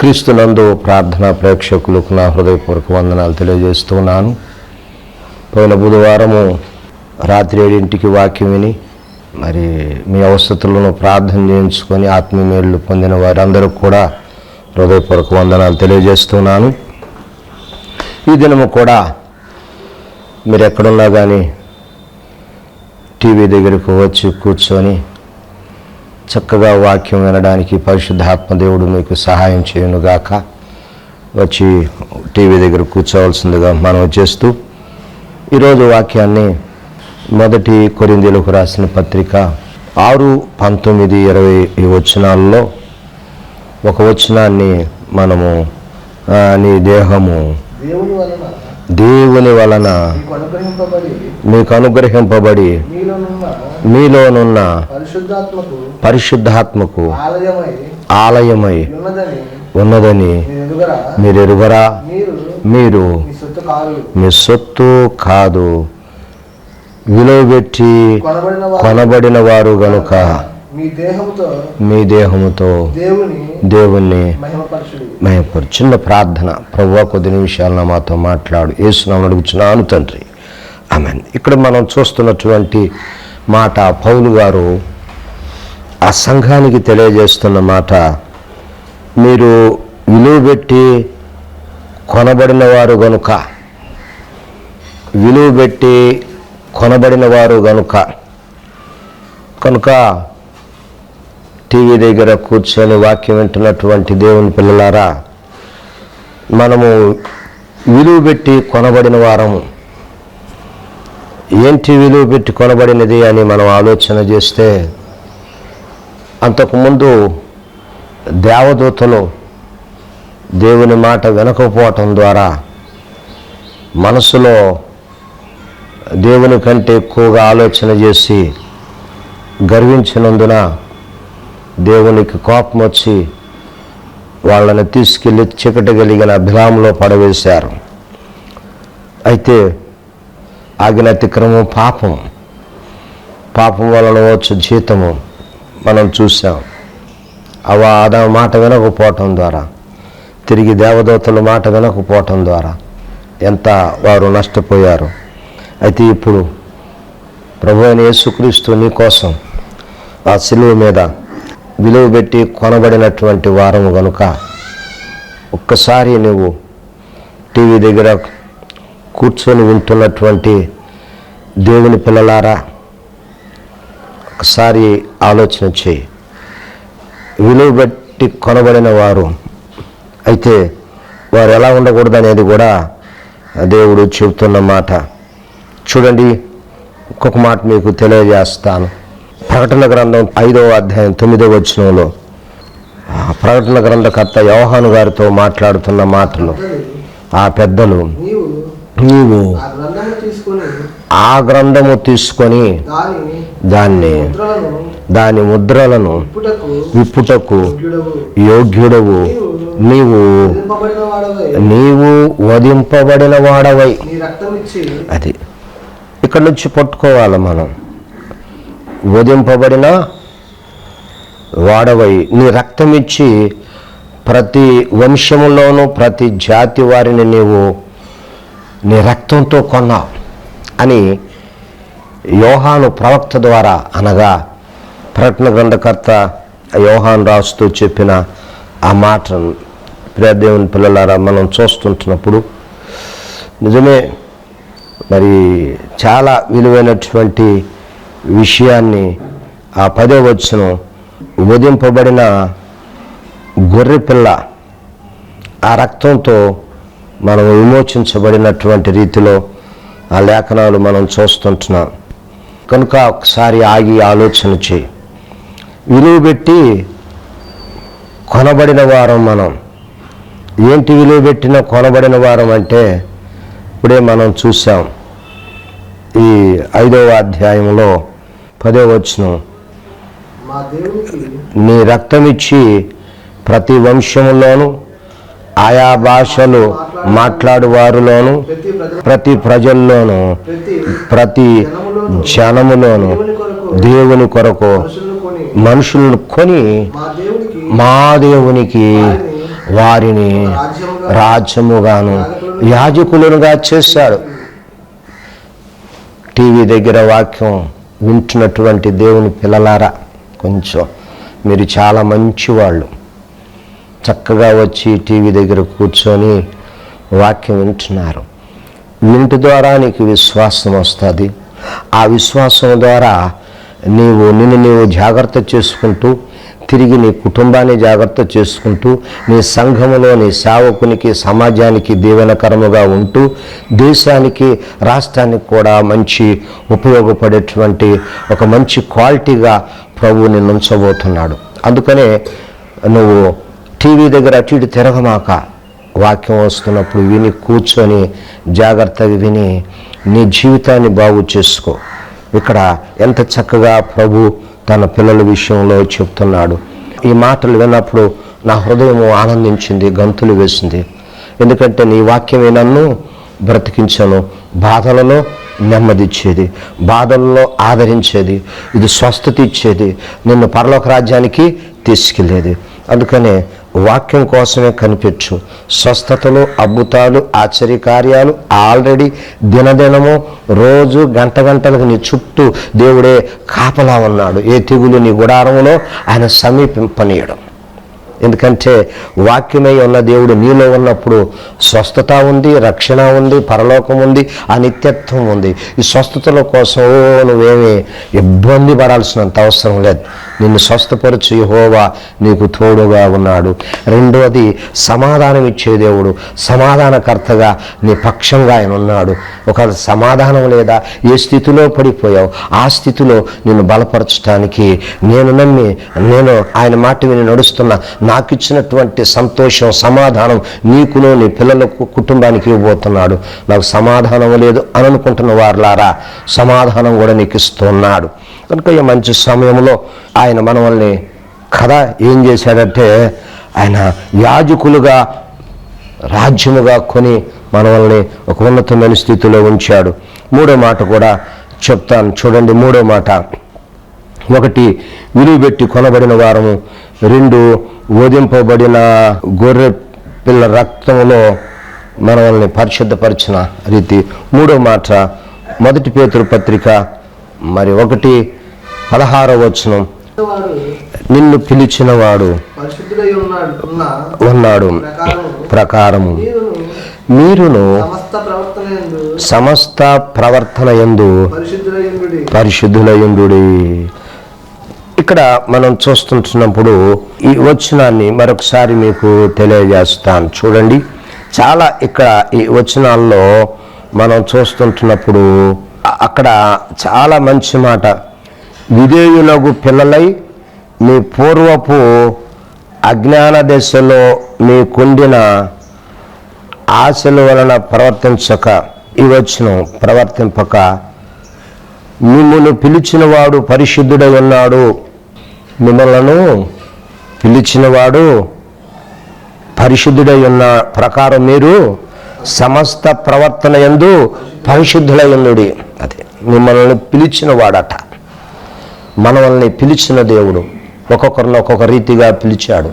క్రీస్తునందు ప్రార్థనా ప్రేక్షకులకు నా హృదయపూర్వక వందనాలు తెలియజేస్తున్నాను. పోయిన బుధవారము రాత్రి ఏడింటికి వాక్యం విని మరి మీ అవసరతులను ప్రార్థన చేయించుకొని ఆత్మీయులు పొందిన వారందరూ కూడా హృదయపూర్వక వందనాలు తెలియజేస్తున్నాను. ఈ దినము కూడా మీరు ఎక్కడున్నా కానీ టీవీ దగ్గరకు వచ్చి కూర్చొని చక్కగా వాక్యం వినడానికి పరిశుద్ధాత్మ దేవుడు మీకు సహాయం చేయనుగాక. వచ్చి టీవీ దగ్గర కూర్చోవలసిందిగా మనం చేస్తూ ఈరోజు వాక్యాన్ని మొదటి కొరిందీలకు రాసిన పత్రిక ఆరు పంతొమ్మిది ఇరవై ఈ వచనాల్లో ఒక వచనాన్ని మనము నీ దేహము దేవుని వలన దేవుని వలన మీకు అనుగ్రహింపబడి మీలోనున్న పరిశుద్ధాత్మకు ఆలయమై ఉన్నదని మీరు మీరు ఎరుగరా? మీరు మీ సొత్తు కాదు. విలువ పెట్టి కొనబడిన వారు గనుక మీ దేహముతో మీ దేహముతో దేవుని దేవుణ్ణి మహిమపరచుడు. మేము చిన్న ప్రార్థన. ప్రభు కొద్ది నిమిషాలను మాతో మాట్లాడు. ఏసునామని అడుగుచున్నాను తండ్రి. ఆమె ఇక్కడ మనం చూస్తున్నటువంటి మాట పౌలు గారు ఆ సంఘానికి తెలియజేస్తున్న మాట మీరు విలువ పెట్టి కొనబడిన వారు గనుక విలువ పెట్టి కొనబడిన వారు గనుక కనుక టీవీ దగ్గర కూర్చొని వాక్యం వింటున్నటువంటి దేవుని పిల్లలారా మనము విలువ పెట్టి కొనబడిన వారము. ఏంటి విలువ పెట్టి కొనబడినది అని మనం ఆలోచన చేస్తే అంతకుముందు దేవదూతలు దేవుని మాట వినకపోవటం ద్వారా మనసులో దేవుని కంటే ఎక్కువగా ఆలోచన చేసి గర్వించినందున దేవునికి కోపం వచ్చి వాళ్ళని తీసుకెళ్ళి చీకటి కలిగిన అభిరామంలో పడవేశారు. అయితే ఆగిన అతిక్రమం పాపం. పాపం వలన వచ్చు జీతము మనం చూసాం అవ ఆదా మాట వినకపోవటం ద్వారా తిరిగి దేవదూతల మాట వినకపోవటం ద్వారా ఎంత వారు నష్టపోయారు. అయితే ఇప్పుడు ప్రభు అయిన యేసుక్రీస్తు నీ కోసం ఆ సిలువ మీద విలువ పెట్టి కొనబడినటువంటి వారము కనుక ఒక్కసారి నువ్వు టీవీ దగ్గర కూర్చొని వింటున్నటువంటి దేవుని పిల్లలారా ఒకసారి ఆలోచన చేయి. విలువ పెట్టి కొనబడిన వారు అయితే వారు ఎలా ఉండకూడదు అనేది కూడా దేవుడు చెబుతున్న మాట. చూడండి ఇంకొక మాట మీకు తెలియజేస్తాను. ప్రకటన గ్రంథం ఐదవ అధ్యాయం తొమ్మిదవ వచనంలో. ఆ ప్రకటన గ్రంథకర్త యోహాను గారితో మాట్లాడుతున్న మాటలు. ఆ పెద్దలు నీవు ఆ గ్రంథము తీసుకొని దాన్ని దాని ముద్రలను ఇప్పుటకు విప్పుటకు యోగ్యుడవు. నీవు నీవు వధింపబడిన వాడవై. అది. ఇక్కడ నుంచి పట్టుకోవాలి మనం. వధింపబడిన వాడవై. నీ రక్తం ఇచ్చి ప్రతి వంశంలోనూ ప్రతి జాతి వారిని నీవు నీ రక్తంతో కొన్నావు అని యోహాను ప్రవక్త ద్వారా అనగా ప్రకటన గ్రంథకర్త యోహాన్ రాస్తూ చెప్పిన ఆ మాటను ప్రియదేవుని పిల్లలారా మనం చూస్తుంటున్నప్పుడు నిజమే మరి చాలా విలువైనటువంటి విషయాన్ని ఆ పదో వచ్చిన వధింపబడిన గొర్రెపిల్ల ఆ రక్తంతో మనం విమోచించబడినటువంటి రీతిలో ఆ లేఖనాలు మనం చూస్తుంటున్నాం. కనుక ఒకసారి ఆగి ఆలోచన చేయి. విలువ పెట్టి కొనబడిన వారం మనం. ఏంటి విలువ పెట్టిన కొనబడిన వారం అంటే ఇప్పుడే మనం చూసాం ఈ ఐదవ అధ్యాయంలో పదో వచనం. దేవునికి నీ రక్తమిచ్చి ప్రతి వంశములోను ఆయా భాషలు మాట్లాడు వారిలోను ప్రతి ప్రజ ప్రతి ప్రజల్లోనూ ప్రతి జనములోను దేవుని కొరకు మనుషులను కొని మా దేవునికి వారిని రాజ్యముగా రాజ్యముగాను యాజకులుగా చేశాడు. టీవీ దగ్గర వాక్యం వింటున్నటువంటి దేవుని పిల్లలారా కొంచెం మీరు చాలా మంచివాళ్ళు. చక్కగా వచ్చి టీవీ దగ్గర కూర్చొని వాక్యం వింటున్నారు. వింటి ద్వారా నీకు విశ్వాసం వస్తుంది. ఆ విశ్వాసం ద్వారా నీవు నిన్ను నీవు జాగ్రత్త చేసుకుంటూ తిరిగి నీ కుటుంబాన్ని జాగ్రత్త చేసుకుంటూ నీ సంఘములో నీ సేవకునికి సమాజానికి దీవెనకరముగా ఉంటూ దేశానికి రాష్ట్రానికి కూడా మంచి ఉపయోగపడేటువంటి ఒక మంచి క్వాలిటీగా ప్రభువు నిన్ను ఉంచబోతున్నాడు. అందుకనే నువ్వు టీవీ దగ్గర అటు ఇటు తిరగమాక వాక్యం వస్తున్నప్పుడు విని కూర్చొని జాగ్రత్తగా విని నీ జీవితాన్ని బాగు చేసుకో. ఇక్కడ ఎంత చక్కగా ప్రభు తన పిల్లల విషయంలో చెప్తున్నాడు. ఈ మాటలు విన్నప్పుడు నా హృదయం ఆనందించింది గంతులు వేసింది. ఎందుకంటే నీ వాక్యమే నన్ను బ్రతికించను బాధలలో నెమ్మదిచ్చేది బాధల్లో ఆదరించేది ఇది స్వస్థత ఇచ్చేది నిన్ను పరలోక రాజ్యానికి తీసుకెళ్ళేది అందుకనే వాక్యం కోసమే కనిపించు. స్వస్థతలు అద్భుతాలు ఆశ్చర్యకార్యాలు ఆల్రెడీ దినదినము రోజు గంట గంటలకు నీ చుట్టూ దేవుడే కాపలా ఉన్నాడు. ఏ తెగులు నీ గుడారంలో ఆయన సమీపింపనీయడం. ఎందుకంటే వాక్యమై ఉన్న దేవుడు నీలో ఉన్నప్పుడు స్వస్థత ఉంది రక్షణ ఉంది పరలోకం ఉంది అనిత్యత్వం ఉంది. ఈ స్వస్థతల కోసం ఓ నువ్వేమీ ఇబ్బంది పడాల్సినంత అవసరం లేదు. నిన్ను స్వస్థపరచు యహోవా నీకు తోడుగా ఉన్నాడు. రెండోది సమాధానం ఇచ్చే దేవుడు సమాధానకర్తగా నీ పక్షంగా ఆయన ఉన్నాడు. ఒక సమాధానం లేదా ఏ స్థితిలో పడిపోయావు ఆ స్థితిలో నిన్ను బలపరచడానికి నేను నమ్మి నేను ఆయన మాట విని నడుస్తున్న నాకు ఇచ్చినటువంటి సంతోషం సమాధానం నీకులో నీ పిల్లలకు కుటుంబానికి ఇవ్వబోతున్నాడు. నాకు సమాధానం లేదు అని అనుకుంటున్న వారులారా సమాధానం కూడా నీకు ఇస్తున్నాడు కనుక ఈ మంచి సమయంలో ఆయన మనవల్ని కథ ఏం చేశాడంటే ఆయన యాజకులుగా రాజ్యముగా కొని మనవల్ని ఒక ఉన్నతమైన స్థితిలో ఉంచాడు. మూడో మాట కూడా చెప్తాను. చూడండి మూడో మాట. ఒకటి విలువబెట్టి కొనబడిన వారము. రెండు ఓదింపబడిన గొర్రె పిల్ల రక్తంలో మనల్ని పరిశుద్ధపరిచిన రీతి. మూడో మాట మొదటి పేతురు పత్రిక మరి ఒకటి పదహారవ వచనం. నిన్ను పిలిచినవాడు ఉన్నాడు. ప్రకారము. మీరును సమస్త ప్రవర్తన యందు ఎందు పరిశుద్ధులయుండు ఇక్కడ మనం చూస్తుంటున్నప్పుడు ఈ వచనాన్ని మరొకసారి మీకు తెలియజేస్తాను. చూడండి. చాలా ఇక్కడ ఈ వచనాల్లో మనం చూస్తుంటున్నప్పుడు అక్కడ చాలా మంచి మాట విధేయులకు పిల్లలై మీ పూర్వపు అజ్ఞాన దశలో మీకుండిన ఆశల వలన ప్రవర్తించక ఇవచ్చును ప్రవర్తింపక మిమ్మల్ని పిలిచినవాడు పరిశుద్ధుడై ఉన్నాడు. మిమ్మలను పిలిచినవాడు పరిశుద్ధుడై ఉన్న ప్రకారం మీరు సమస్త ప్రవర్తన ఎందు పరిశుద్ధులై ఉన్నది అదే మిమ్మల్ని పిలిచిన మనల్ని పిలిచిన దేవుడు. ఒక్కొక్కరిని ఒక్కొక్క రీతిగా పిలిచాడు.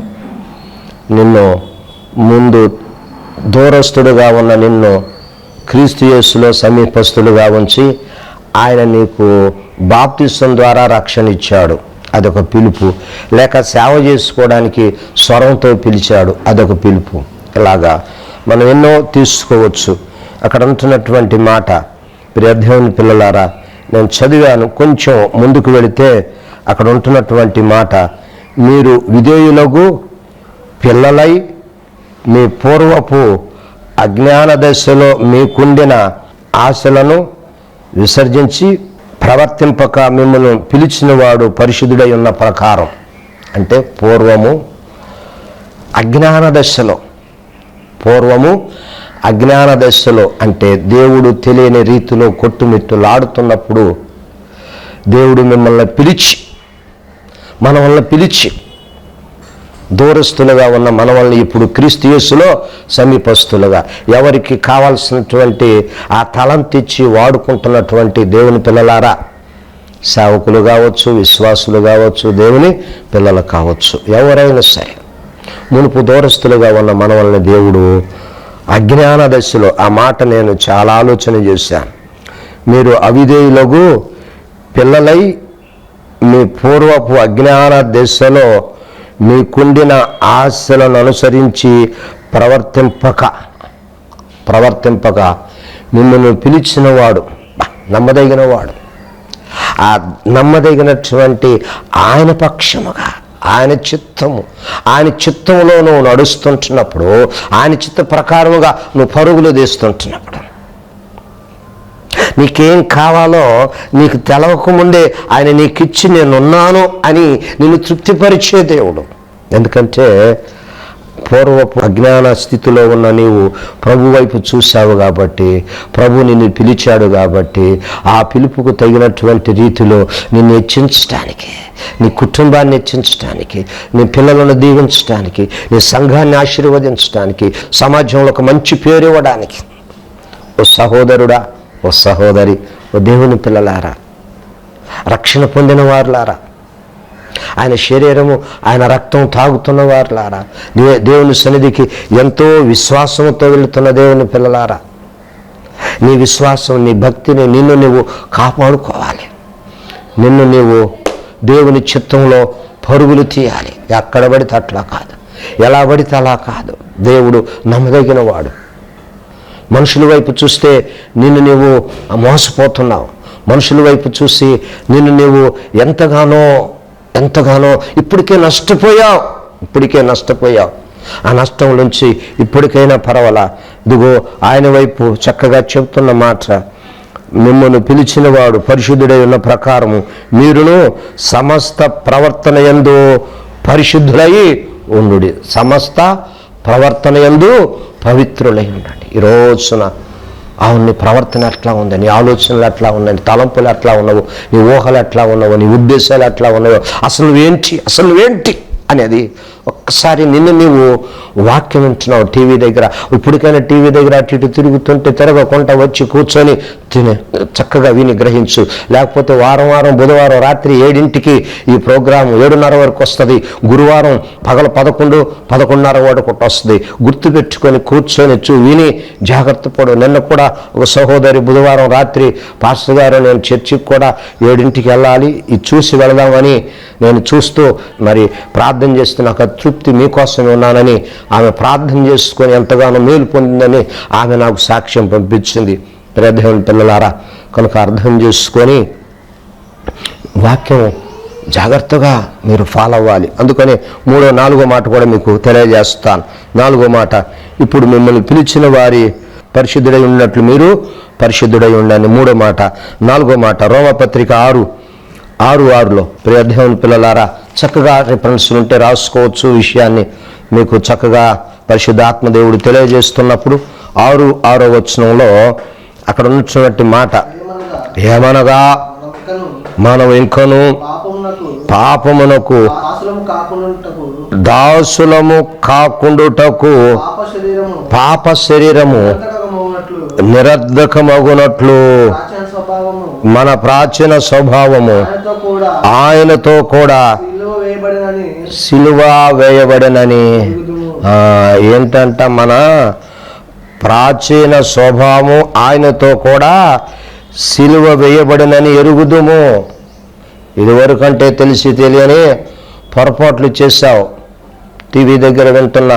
నిన్ను ముందు దూరస్తుడుగా ఉన్న నిన్ను క్రీస్తు యేసులో సమీపస్తుడుగా ఉంచి ఆయన నీకు బాప్తిసం ద్వారా రక్షణ ఇచ్చాడు. అదొక పిలుపు. లేక సేవ చేసుకోవడానికి స్వరంతో పిలిచాడు. అదొక పిలుపు. ఇలాగా మనం ఎన్నో తీసుకోవచ్చు. అక్కడ ఉంటున్నటువంటి మాట. ప్రియదేవుని పిల్లలారా నేను చదివాను కొంచెం ముందుకు వెళితే అక్కడ ఉంటున్నటువంటి మాట మీరు విధేయులకు పిల్లలై మీ పూర్వపు అజ్ఞాన దశలో మీకుండిన ఆశలను విసర్జించి ప్రవర్తింపక మిమ్మల్ని పిలిచినవాడు పరిశుద్ధుడై ఉన్న ప్రకారం. అంటే పూర్వము అజ్ఞాన దశలో పూర్వము అజ్ఞాన దశలో అంటే దేవుడు తెలియని రీతిలో కొట్టుమిట్టులాడుతున్నప్పుడు దేవుడు మిమ్మల్ని పిలిచి మన వల్ల పిలిచి దూరస్తులుగా ఉన్న మనవల్ని ఇప్పుడు క్రీస్తుయస్సులో సమీపస్తులుగా ఎవరికి కావాల్సినటువంటి ఆ తలంతిచ్చి వాడుకుంటున్నటువంటి దేవుని పిల్లలారా? సేవకులు కావచ్చు విశ్వాసులు కావచ్చు దేవుని పిల్లలు కావచ్చు ఎవరైనా సరే మునుపు దూరస్తులుగా ఉన్న మనవల్ని దేవుడు అజ్ఞాన దశలో ఆ మాట నేను చాలా ఆలోచన చేశాను. మీరు అవిధేయులకు పిల్లలై మీ పూర్వపు అజ్ఞాన దశలో మీకుండిన ఆశలను అనుసరించి ప్రవర్తింపక ప్రవర్తింపక మిమ్మల్ని పిలిచినవాడు నమ్మదగినవాడు. ఆ నమ్మదగినటువంటి ఆయన పక్షముగా ఆయన చిత్తము. ఆయన చిత్తంలో నువ్వు నడుస్తుంటున్నప్పుడు ఆయన చిత్త ప్రకారముగా నువ్వు పరుగులు తీస్తుంటున్నప్పుడు. నీకేం కావాలో నీకు తెలవకముందే ఆయన నీకిచ్చి నేనున్నాను అని నిన్ను తృప్తిపరిచే దేవుడు. ఎందుకంటే పూర్వపు అజ్ఞాన స్థితిలో ఉన్న నీవు ప్రభు వైపు చూశావు కాబట్టి ప్రభు నిన్ను పిలిచాడు కాబట్టి ఆ పిలుపుకు తగినటువంటి రీతిలో నిన్ను హెచ్చించడానికి నీ కుటుంబాన్ని హెచ్చించడానికి నీ పిల్లలను దీవించడానికి నీ సంఘాన్ని ఆశీర్వదించడానికి సమాజంలో ఒక మంచి పేరు ఇవ్వడానికి. ఓ సహోదరుడా ఓ సహోదరి ఓ దేవుని పిల్లలారా రక్షణ పొందిన వారులారా ఆయన శరీరము ఆయన రక్తం తాగుతున్న వారులారా. దేవుని సన్నిధికి ఎంతో విశ్వాసంతో వెళుతున్న దేవుని పిల్లలారా. నీ విశ్వాసం నీ భక్తిని నిన్ను నువ్వు కాపాడుకోవాలి. నిన్ను నీవు దేవుని చిత్తంలో పరుగులు తీయాలి. ఎక్కడ పడితే అట్లా కాదు. ఎలా పడితే అలా కాదు. దేవుడు నమ్మదగిన వాడు మనుషుల వైపు చూస్తే నిన్ను నీవు మోసపోతున్నావు. మనుషుల వైపు చూసి నిన్ను నీవు ఎంతగానో ఎంతగానో ఇప్పటికే నష్టపోయావు. ఇప్పటికే నష్టపోయావు. ఆ నష్టం నుంచి ఇప్పటికైనా పర్వాలా? ఇదిగో ఆయన వైపు చక్కగా చెప్తున్న మాట మిమ్మల్ని పిలిచినవాడు పరిశుద్ధుడై ఉన్న ప్రకారము మీరును సమస్త ప్రవర్తన ఎందు పరిశుద్ధులై ఉండు. సమస్త ప్రవర్తన యందు పవిత్రులై ఉండండి. ఈ రోజున అవును నీ ప్రవర్తన ఎట్లా ఉంది? నీ ఆలోచనలు ఎట్లా ఉన్నాయి? నీ తలంపులు ఎట్లా ఉన్నావు? నీ ఊహలు ఎట్లా ఉన్నావు? నీ ఉద్దేశాలు ఎట్లా ఉన్నావు? అసలు ఏంటి అసలు ఏంటి అనేది ఒక్కసారి నిన్ను నీవు వాక్యం వింటున్నావు టీవీ దగ్గర. ఇప్పటికైనా టీవీ దగ్గర అటు ఇటు తిరుగుతుంటే తిరగకుండా వచ్చి కూర్చొని తినే చక్కగా విని గ్రహించు. లేకపోతే వారం వారం బుధవారం రాత్రి ఏడింటికి ఈ ప్రోగ్రాం ఏడున్నర వరకు వస్తుంది. గురువారం పగల పదకొండు పదకొండున్నర వరకు వస్తుంది. గుర్తుపెట్టుకొని కూర్చొని చూ విని జాగ్రత్త పడు. నిన్న కూడా ఒక సహోదరి బుధవారం రాత్రి పాస్టర్ గారు నేను చర్చికి కూడా ఏడింటికి వెళ్ళాలి ఇది చూసి వెళదామని నేను చూస్తూ మరి ప్రార్థన చేస్తూ నాకు తృప్తి మీకోసమే ఉన్నానని ఆమె ప్రార్థన చేసుకొని ఎంతగానో మేలు పొందిందని ఆమె నాకు సాక్ష్యం పంపించింది. ప్రియదేవుని పిల్లలారా కనుక అర్థం చేసుకొని వాక్యం జాగ్రత్తగా మీరు ఫాలో అవ్వాలి. అందుకని మూడో నాలుగో మాట కూడా మీకు తెలియజేస్తాను. నాలుగో మాట ఇప్పుడు మిమ్మల్ని పిలిచిన వారి పరిశుద్ధుడై ఉన్నట్లు మీరు పరిశుద్ధుడై ఉండండి. మూడో మాట నాలుగో మాట రోమపత్రిక ఆరు ఆరు ఆరులో ప్రియదేవుని పిల్లలారా చక్కగా రిఫరెన్స్లు ఉంటే రాసుకోవచ్చు విషయాన్ని మీకు చక్కగా పరిశుద్ధాత్మదేవుడు తెలియజేస్తున్నప్పుడు ఆరు ఆరో వచనంలో అక్కడ ఉన్నటువంటి మాట ఏమనగా మనం ఇంకను పాపమునకు దాసులము కాకుండుటకు పాప శరీరము నిరర్ధకమగునట్లు మన ప్రాచీన స్వభావము ఆయనతో కూడా సిలువ వేయబడినని. ఏంటంట మన ప్రాచీన స్వభావము ఆయనతో కూడా సిలువ వేయబడినని ఎరుగుదుము. ఇదివరకంటే తెలిసి తెలియని పొరపాట్లు చేశావు. టీవీ దగ్గర వింటున్న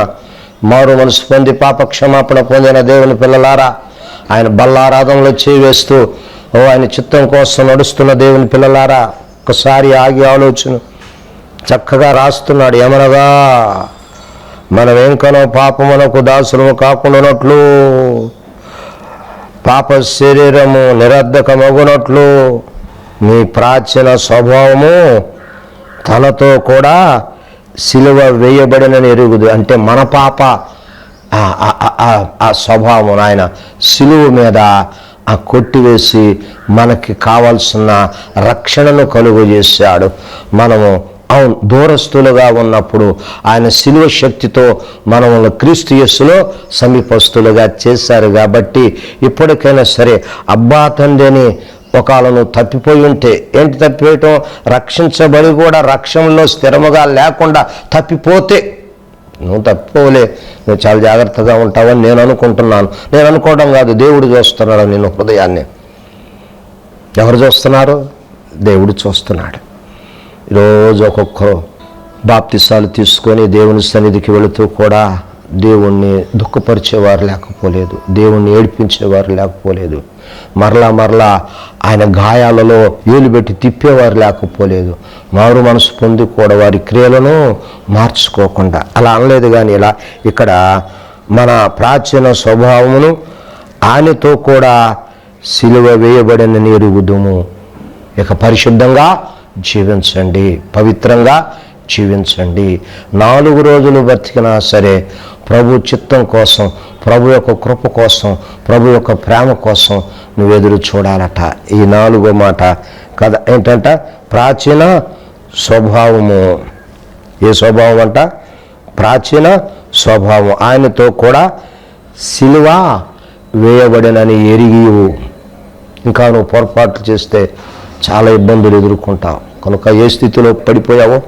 మారు మనసు పొంది పాప క్షమాపణ పొందిన దేవుని పిల్లలారా ఆయన బల్లారాధనలో చేవేస్తూ ఓ ఆయన చిత్తం కోసం నడుస్తున్న దేవుని పిల్లలారా ఒకసారి ఆగి ఆలోచన. చక్కగా రాస్తున్నాడు ఏమనగా మనం ఏంకనో పాపమునకు దాసులము కాకుండానట్లు పాప శరీరము నిరర్ధకమగునట్లు మీ ప్రాచీన స్వభావము తనతో కూడా సిలువ వేయబడినని ఎరుగుదు. అంటే మన పాప ఆ- ఆ స్వభావం ఆయన సిలువ మీద ఆ కొట్టివేసి మనకి కావాల్సిన రక్షణను కలుగు చేశాడు మనము అవును దూరస్తులుగా ఉన్నప్పుడు ఆయన శిలువ శక్తితో మనము క్రీస్తు యస్సులో సమీపస్తులుగా చేశారు కాబట్టి ఇప్పటికైనా సరే అబ్బా తండ్రిని ఒకళ్ళను తప్పిపోయి ఉంటే ఏంటి తప్పిపోయటం? రక్షించబడి కూడా రక్షణలో స్థిరముగా లేకుండా తప్పిపోతే నువ్వు తప్పిపోలే నువ్వు చాలా జాగ్రత్తగా ఉంటావని నేను అనుకుంటున్నాను. నేను అనుకోవడం కాదు దేవుడు చూస్తున్నాడు నేను హృదయాన్ని. ఎవరు చూస్తున్నారు? దేవుడు చూస్తున్నాడు. ఈరోజు ఒక్కొక్కరు బాప్తిసాలు తీసుకొని దేవుని సన్నిధికి వెళుతూ కూడా దేవుణ్ణి దుఃఖపరిచేవారు లేకపోలేదు. దేవుణ్ణి ఏడిపించేవారు లేకపోలేదు. మరలా మరలా ఆయన గాయాలలో వేలు పెట్టి తిప్పేవారు లేకపోలేదు. మారు మనసు పొంది కూడా వారి క్రియలను మార్చుకోకుండా. అలా అనలేదు కానీ ఇలా ఇక్కడ మన ప్రాచీన స్వభావమును ఆయనతో కూడా సిలువ వేయబడిన నీరుగుదుము. ఇక పరిశుద్ధంగా జీవించండి. పవిత్రంగా జీవించండి. నాలుగు రోజులు బతికినా సరే ప్రభు చిత్తం కోసం ప్రభు యొక్క కృప కోసం ప్రభు యొక్క ప్రేమ కోసం నువ్వు ఎదురు చూడాలట. ఈ నాలుగో మాట కథ ఏంటంట? ప్రాచీన స్వభావము. ఏ స్వభావం అంట? ప్రాచీన స్వభావం. ఆయనతో కూడా సిలువ వేయబడినని ఎరిగివు ఇంకా నువ్వు పొరపాట్లు చేస్తే చాలా ఇబ్బందులు ఎదుర్కొంటావు కనుక ఏ స్థితిలో పడిపోయావో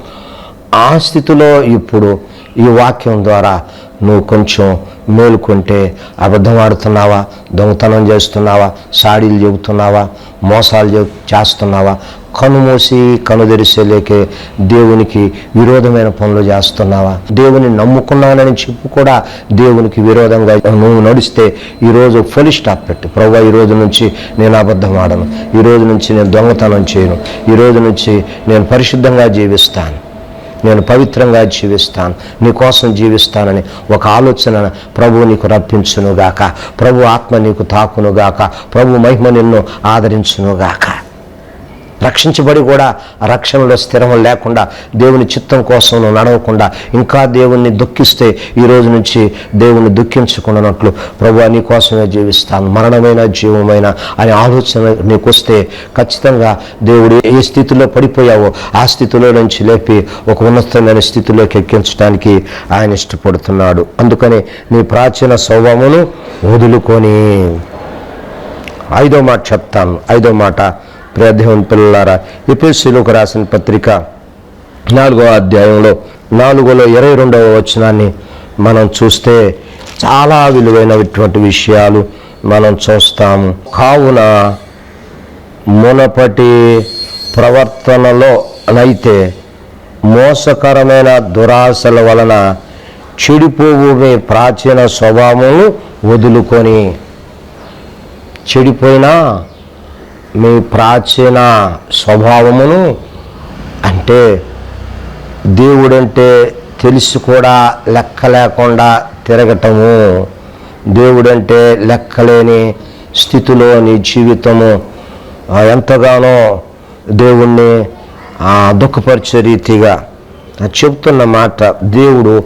ఆ స్థితిలో ఇప్పుడు ఈ వాక్యం ద్వారా నువ్వు కొంచెం మేలుకుంటే అబద్ధం ఆడుతున్నావా దొంగతనం చేస్తున్నావా సాడీలు చెబుతున్నావా మోసాలు చేస్తున్నావా కనుమూసి కనుదెరిసేలేకే దేవునికి విరోధమైన పనులు చేస్తున్నావా? దేవుని నమ్ముకున్నానని చెప్పు కూడా దేవునికి విరోధంగా నువ్వు నడిస్తే ఈరోజు ఫుల్ స్టాప్ పెట్టు. ప్రభు ఈ రోజు నుంచి నేను అబద్ధం ఆడను. ఈ రోజు నుంచి నేను దొంగతనం చేయను. ఈ రోజు నుంచి నేను పరిశుద్ధంగా జీవిస్తాను. నేను పవిత్రంగా జీవిస్తాను. నీ కోసం జీవిస్తానని ఒక ఆలోచన ప్రభు నీకు రప్పించునుగాక. ప్రభు ఆత్మ నీకు తాకునుగాక. ప్రభు మహిమ నిన్ను ఆదరించునుగాక. రక్షించబడి కూడా రక్షణలో స్థిరం లేకుండా దేవుని చిత్తం కోసం నువ్వు నడవకుండా ఇంకా దేవుణ్ణి దుఃఖిస్తే ఈ రోజు నుంచి దేవుణ్ణి దుఃఖించుకున్నట్లు ప్రభు నీ కోసమే జీవిస్తాను. మరణమైన జీవమైన అనే ఆలోచన నీకు వస్తే ఖచ్చితంగా దేవుడు ఏ స్థితిలో పడిపోయావో ఆ స్థితిలో నుంచి లేపి ఒక ఉన్నతమైన స్థితిలోకి ఎక్కించడానికి ఆయన ఇష్టపడుతున్నాడు. అందుకని నీ ప్రాచీన స్వభావమును వదులుకొని ఐదో మాట చెప్తాను. ఐదో మాట ప్రియదేవుని పిల్లలారా ఎపిఎస్సీలోకి రాసిన పత్రిక నాలుగో అధ్యాయంలో నాలుగోలో ఇరవై రెండవ వచనాన్ని మనం చూస్తే చాలా విలువైనటువంటి విషయాలు మనం చూస్తాము. కావున మునపటి ప్రవర్తనలో అయితే మోసకరమైన దురాశల వలన చెడిపోవు మీ ప్రాచీన స్వభావము వదులుకొని చెడిపోయినా మీ ప్రాచీన స్వభావమును అంటే దేవుడంటే తెలిసి కూడా లెక్క లేకుండా తిరగటము దేవుడంటే లెక్కలేని స్థితిలో నీ జీవితము ఎంతగానో దేవుణ్ణి దుఃఖపరిచే రీతిగా. చెప్తున్న మాట దేవుడు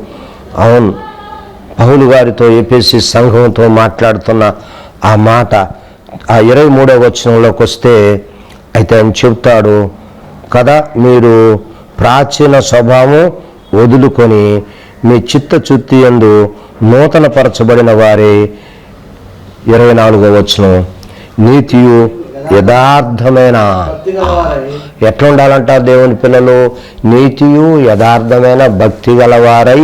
అవును పౌలు గారితో ఏపీసీ సంఘంతో మాట్లాడుతున్న ఆ మాట ఆ ఇరవై మూడవ వచనంలోకి వస్తే అయితే ఆయన చెప్తాడు కదా మీరు ప్రాచీన స్వభావం వదులుకొని మీ చిత్త చుత్తి ఎందు నూతనపరచబడిన వారి ఇరవై నాలుగవ వచనం. నీతియు యథార్థమైన? ఎట్లా ఉండాలంట దేవుని పిల్లలు? నీతియు యథార్థమైన? భక్తి గలవారై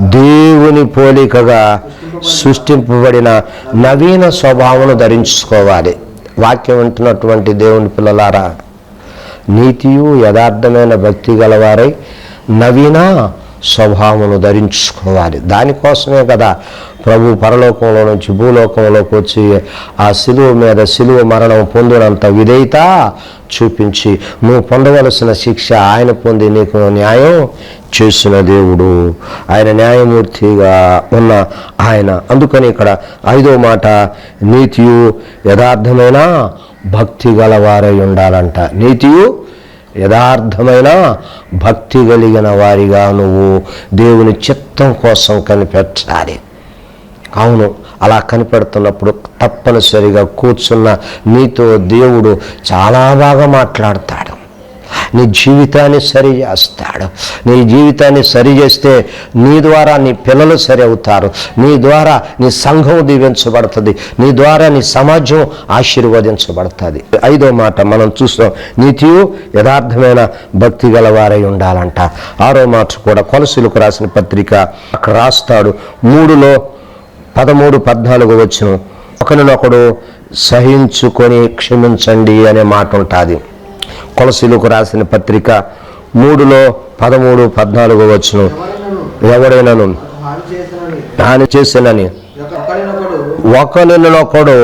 దేవుని పోలికగా. సృష్టింపబడిన నవీన స్వభావం ధరించుకోవాలి. వాక్యం ఉంటున్నటువంటి దేవుని పిల్లలారా నీతియు యథార్థమైన భక్తి గలవారై నవీన స్వభావమును ధరించుకోవాలి. దానికోసమే కదా ప్రభు పరలోకంలో నుంచి భూలోకంలోకి వచ్చి ఆ సిలువ మీద సిలువ మరణం పొందినంత విధేయత చూపించి నువ్వు పొందవలసిన శిక్ష ఆయన పొంది నీకు న్యాయం చేసిన దేవుడు. ఆయన న్యాయమూర్తిగా ఉన్న ఆయన. అందుకని ఇక్కడ ఐదో మాట నీతియు యథార్థమైన భక్తి గలవారై ఉండాలంట. నీతియు యథార్థమైన భక్తి కలిగిన వారిగా నువ్వు దేవుని చిత్తం కోసం కనిపెట్టాలి. అవును అలా కనిపెడుతున్నప్పుడు తప్పనిసరిగా కూర్చున్న నీతో దేవుడు చాలా బాగా మాట్లాడతాడు. నీ జీవితాన్ని సరి చేస్తాడు. నీ జీవితాన్ని సరి చేస్తే నీ ద్వారా నీ పిల్లలు సరి అవుతారు. నీ ద్వారా నీ సంఘం దీవించబడుతుంది. నీ ద్వారా నీ సమాజం ఆశీర్వదించబడుతుంది. ఐదో మాట మనం చూస్తాం. నీతియు యథార్థమైన భక్తి గలవారై ఉండాలంట. ఆరో మాట కూడా కొలసీలకు రాసిన పత్రిక అక్కడ రాస్తాడు. మూడులో పదమూడు పద్నాలుగు వచ్చిన ఒకరినొకడు సహించుకొని క్షమించండి అనే మాట ఉంటుంది. కొలసీలకు రాసిన పత్రిక మూడులో పదమూడు పద్నాలుగు వచ్చును ఎవరైనాను హాని చేసినని. ఒకరినొకడు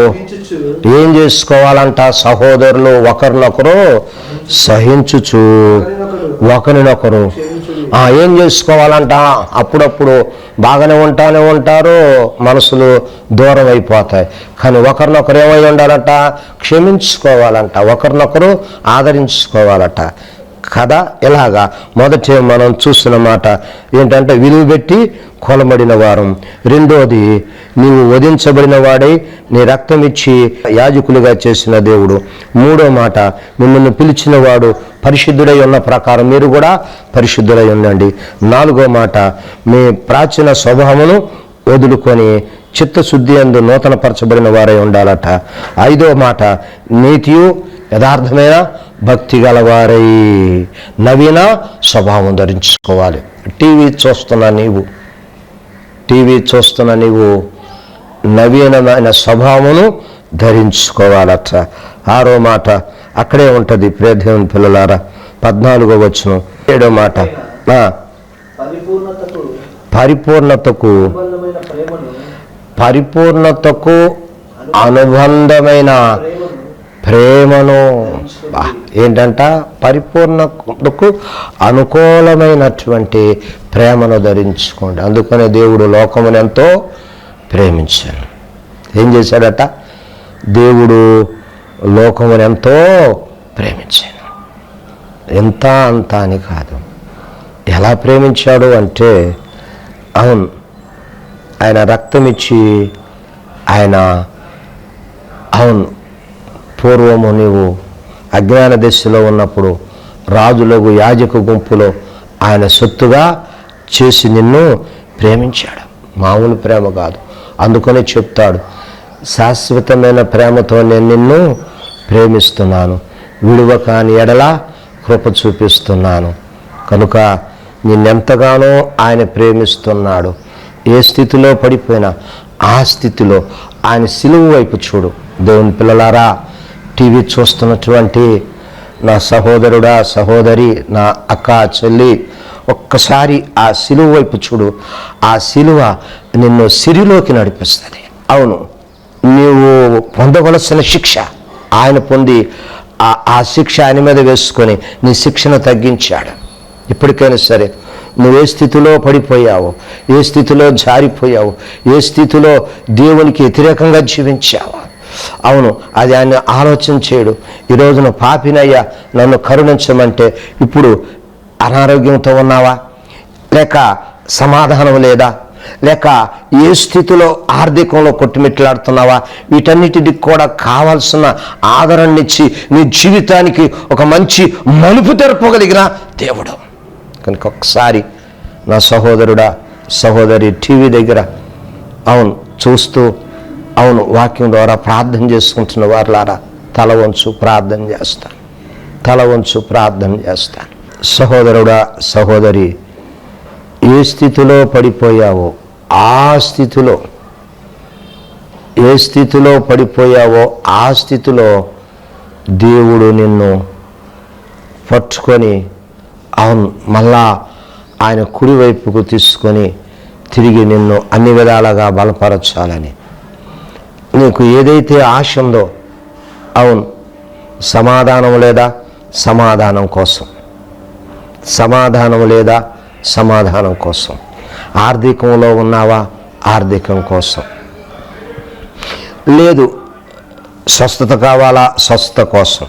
ఏం చేసుకోవాలంట? సహోదరులు ఒకరినొకరు సహించుచు ఒకరినొకరు ఏం చేసుకోవాలంట? అప్పుడప్పుడు బాగానే ఉంటానే ఉంటారు మనసులు దూరం అయిపోతాయి కానీ ఒకరినొకరు ఏమై ఉండాలంట? క్షమించుకోవాలంట. ఒకరినొకరు ఆదరించుకోవాలట. కథ ఇలాగా. మొదటి మనం చూస్తున్న మాట ఏంటంటే విలువ పెట్టి కొలబడిన వారం. రెండోది నీవు వధించబడిన వాడై నీ రక్తం ఇచ్చి యాజకులుగా చేసిన దేవుడు. మూడో మాట మిమ్మల్ని పిలిచిన వాడు పరిశుద్ధుడై ఉన్న ప్రకారం మీరు కూడా పరిశుద్ధులై ఉండండి నాలుగో మాట మీ ప్రాచీన స్వభావమును వదులుకొని చిత్తశుద్ధి అందు నూతనపరచబడిన వారై ఉండాలట. ఐదో మాట నీతియు యథార్థమైన భక్తి గలవారై నవీన స్వభావం ధరించుకోవాలి. టీవీ చూస్తున్న నీవు టీవీ చూస్తున్న నీవు నవీనమైన స్వభావమును ధరించుకోవాలట. ఆరో మాట అక్కడే ఉంటుంది. ప్రేదేవుని పిల్లలారా పద్నాలుగో వచ్చును ఏడో మాట. పరిపూర్ణతకు పరిపూర్ణతకు అనుబంధమైన ప్రేమను ఏంటంట? పరిపూర్ణకు అనుకూలమైనటువంటి ప్రేమను ధరించుకోండి. అందుకనే దేవుడు లోకమును ఎంతో ప్రేమించాను ఏం చేశాడట? దేవుడు లోకమును ఎంతో ప్రేమించాను. ఎంత అంత అని కాదు. ఎలా ప్రేమించాడు అంటే అవును ఆయన రక్తం ఇచ్చి ఆయన అవును పూర్వము నీవు అజ్ఞాన దశలో ఉన్నప్పుడు రాజులకు యాజక గుంపులో ఆయన సొత్తుగా చేసి నిన్ను ప్రేమించాడు. మామూలు ప్రేమ కాదు. అందుకని చెప్తాడు శాశ్వతమైన ప్రేమతో నేను నిన్ను ప్రేమిస్తున్నాను. విడువ కాని ఎడల కృప చూపిస్తున్నాను. కనుక నిన్నెంతగానో ఆయన ప్రేమిస్తున్నాడు. ఏ స్థితిలో పడిపోయినా ఆ స్థితిలో ఆయన సిలువు వైపు చూడు. దేవుని పిల్లలారా టీవీ చూస్తున్నటువంటి నా సహోదరుడా సహోదరి నా అక్క చెల్లి ఒక్కసారి ఆ సిలువ వైపు చూడు. ఆ సిలువ నిన్ను సిరిలోకి నడిపిస్తుంది. అవును నీవు పొందవలసిన శిక్ష. ఆయన పొంది ఆ ఆ శిక్ష ఆయన మీద వేసుకొని నీ శిక్షను తగ్గించాడు. ఇప్పటికైనా సరే నువ్వు ఏ స్థితిలో పడిపోయావు ఏ స్థితిలో జారిపోయావు ఏ స్థితిలో దేవునికి వ్యతిరేకంగా జీవించావు? అవును అది ఆయన ఆలోచన చేయడు. ఈ పాపినయ్యా నన్ను కరుణించమంటే ఇప్పుడు అనారోగ్యంతో ఉన్నావా? లేక సమాధానం లేదా? లేక ఏ స్థితిలో ఆర్థికంలో కొట్టుమిట్లాడుతున్నావా? వీటన్నిటికి కూడా కావాల్సిన ఆదరణనిచ్చి నీ జీవితానికి ఒక మంచి మలుపు తెరపగలిగిన దేవుడు. కనుక ఒకసారి నా సహోదరుడా సహోదరి టీవీ దగ్గర అవును చూస్తూ అవును వాక్యం ద్వారా ప్రార్థన చేసుకుంటున్న వారులారా తల వంచు ప్రార్థన చేస్తాను. తల వంచు ప్రార్థన చేస్తాను. సహోదరుడా సహోదరి ఏ స్థితిలో పడిపోయావో ఆ స్థితిలో ఏ స్థితిలో పడిపోయావో ఆ స్థితిలో దేవుడు నిన్ను పట్టుకొని అవును మళ్ళా ఆయన కుడివైపుకు తీసుకొని తిరిగి నిన్ను అన్ని విధాలుగా బలపరచాలని. నీకు ఏదైతే ఆశ ఉందో అవును సమాధానం లేదా సమాధానం కోసం. సమాధానం లేదా సమాధానం కోసం. ఆర్థికంలో ఉన్నావా? ఆర్థికం కోసం. లేదు స్వస్థత కావాలా? స్వస్థత కోసం.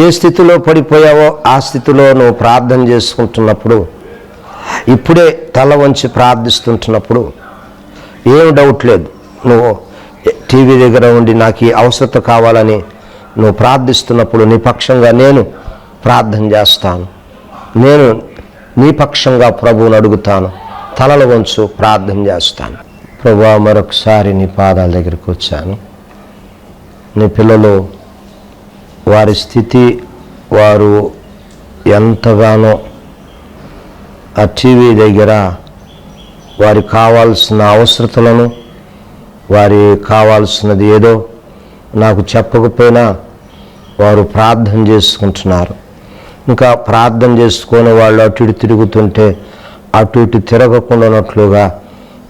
ఏ స్థితిలో పడిపోయావో ఆ స్థితిలో నువ్వు ప్రార్థన చేసుకుంటున్నప్పుడు ఇప్పుడే తల వంచి ప్రార్థిస్తుంటున్నప్పుడు ఏం డౌట్ లేదు. నువ్వు టీవీ దగ్గర ఉండి నాకు ఈ అవసరత కావాలని నువ్వు ప్రార్థిస్తున్నప్పుడు నీ పక్షంగా నేను ప్రార్థన చేస్తాను. నేను నీ పక్షంగా ప్రభువుని అడుగుతాను. తలలు వంచు ప్రార్థన చేస్తాను. ప్రభా మరొకసారి నీ పాదాల దగ్గరికి వచ్చాను. నీ పిల్లలు వారి స్థితి వారు ఎంతగానో ఆ టీవీ దగ్గర వారికి కావాల్సిన అవసరతలను వారి కావాల్సినది ఏదో నాకు చెప్పకపోయినా వారు ప్రార్థన చేసుకుంటున్నారు. ఇంకా ప్రార్థన చేసుకొని వాళ్ళు అటు ఇటు తిరుగుతుంటే అటు ఇటు తిరగకుండానట్లుగా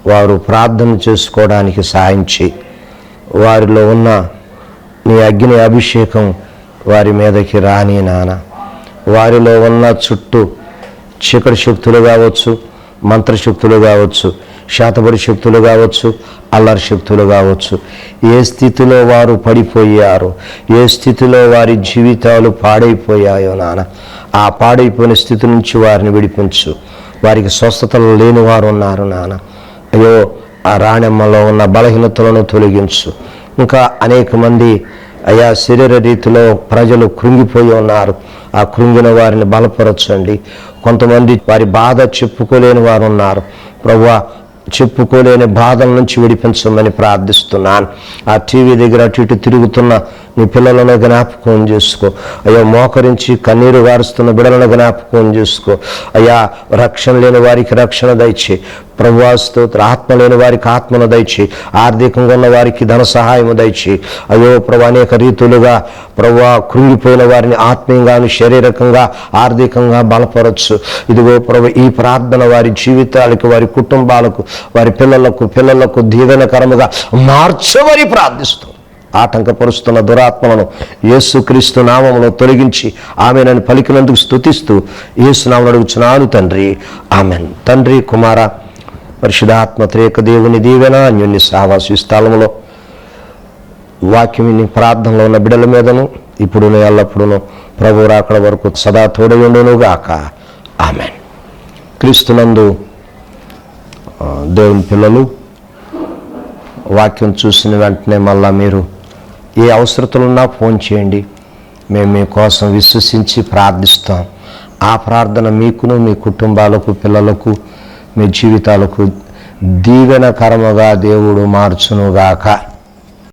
వారు ప్రార్థన చేసుకోవడానికి సాయించి వారిలో ఉన్న నీ అగ్ని అభిషేకం వారి మీదకి రాని నాన్న వారిలో ఉన్న చుట్టూ చీకటి శక్తులు కావచ్చు మంత్రశక్తులు కావచ్చు శాతబడి శక్తులు కావచ్చు అల్లరి శక్తులు కావచ్చు. ఏ స్థితిలో వారు పడిపోయారో ఏ స్థితిలో వారి జీవితాలు పాడైపోయాయో నాన్న ఆ పాడైపోయిన స్థితి నుంచి వారిని విడిపించు. వారికి స్వస్థతలు లేని వారు ఉన్నారు నాన్న. అయ్యో ఆ రాణెమ్మలో ఉన్న బలహీనతలను తొలగించు. ఇంకా అనేక మంది అయా శరీర రీతిలో ప్రజలు కృంగిపోయి ఉన్నారు. ఆ కృంగిన వారిని బలపరచండి. కొంతమంది వారి బాధ చెప్పుకోలేని వారు ఉన్నారు. ప్రభువా చెప్పుకోలేని బాధల నుంచి విడిపించమని ప్రార్థిస్తున్నాను. ఆ టీవీ దగ్గర అటు ఇటు తిరుగుతున్న నీ పిల్లలను జ్ఞాపకం చేసుకో. అయ్యా మోకరించి కన్నీరు గారుస్తున్న బిడలను జ్ఞాపకం చేసుకో. అయ్యా రక్షణ లేని వారికి రక్షణ దయచే ప్రభువా స్తోత్ర ఆత్మ లేని వారికి ఆత్మను దయచి ఆర్థికంగా ఉన్న వారికి ధన సహాయము దయచి. అయ్యో ప్రభు అనేక రీతులుగా ప్రభు కృంగిపోయిన వారిని ఆత్మీయంగాను శారీరకంగా ఆర్థికంగా బలపరచు. ఇదిగో ప్రభు ఈ ప్రార్థన వారి జీవితాలకు వారి కుటుంబాలకు వారి పిల్లలకు పిల్లలకు దీవెనకరముగా మార్చమని ప్రార్థిస్తూ ఆటంకపరుస్తున్న దురాత్మలను యేసుక్రీస్తు నామములో తొలగించి ఆమె నన్ను పలికినందుకు స్తుతిస్తూ యేసునామను అడుగుచున్నాను తండ్రి. ఆమెన్. తండ్రి కుమార పరిశుధాత్మత్రేక దేవుని దీవెన అన్యుని సావాసి స్థలంలో వాక్యం ప్రార్థనలో ఉన్న బిడల మీదను ఇప్పుడును ఎల్లప్పుడూను ప్రభు రాకడ వరకు సదా తోడయుండును ఆమె క్రీస్తునందు దేవుని పిల్లలు వాక్యం చూసిన వెంటనే మళ్ళా మీరు ఏ అవసరతలున్నా ఫోన్ చేయండి. మేము మీకోసం విశ్వసించి ప్రార్థిస్తాం. ఆ ప్రార్థన మీకును మీ కుటుంబాలకు పిల్లలకు మీ జీవితాలకు దీవెనకరముగా దేవుడు మార్చునుగాక.